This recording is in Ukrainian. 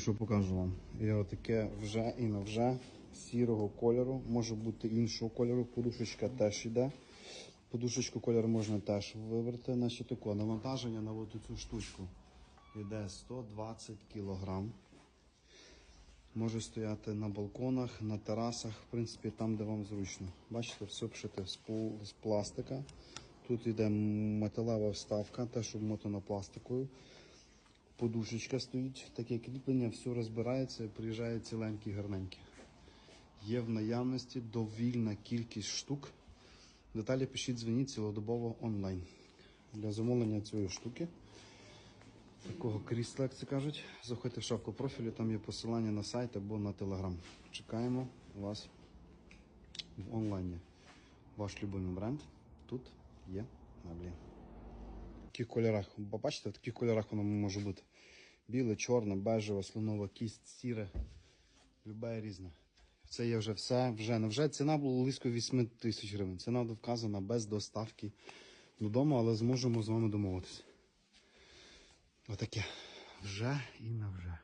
Що покажу вам? І отаке вже і на вже сірого кольору, може бути іншого кольору. Подушечка теж йде. Подушечку кольору можна теж вибрати. Значить, тако, навантаження на от цю штучку йде 120 кг. Може стояти на балконах, на терасах, в принципі, там, де вам зручно. Бачите, все пшите з пластика. Тут йде металева вставка, теж обмотана пластикою. Подушечка стоїть, таке кріплення, все розбирається і приїжджає ціленький, гарненький. Є в наявності довільна кількість штук. Деталі пишіть, дзвоніть цілодобово онлайн. Для замовлення цієї штуки, такого крісла, як це кажуть, заходьте в шапку профілю, там є посилання на сайт або на телеграм. Чекаємо вас в онлайні. Ваш любимий бренд тут є меблі. Таких кольорах, бачите, в таких кольорах воно може бути. Біле, чорне, бежеве, слонова кість, сіре, любе різне. Це є вже все, вже не вже. Ціна була близько 8 тисяч гривень. Ціна вказана без доставки додому, але зможемо з вами домовитися. Отаке. Вже і на вже.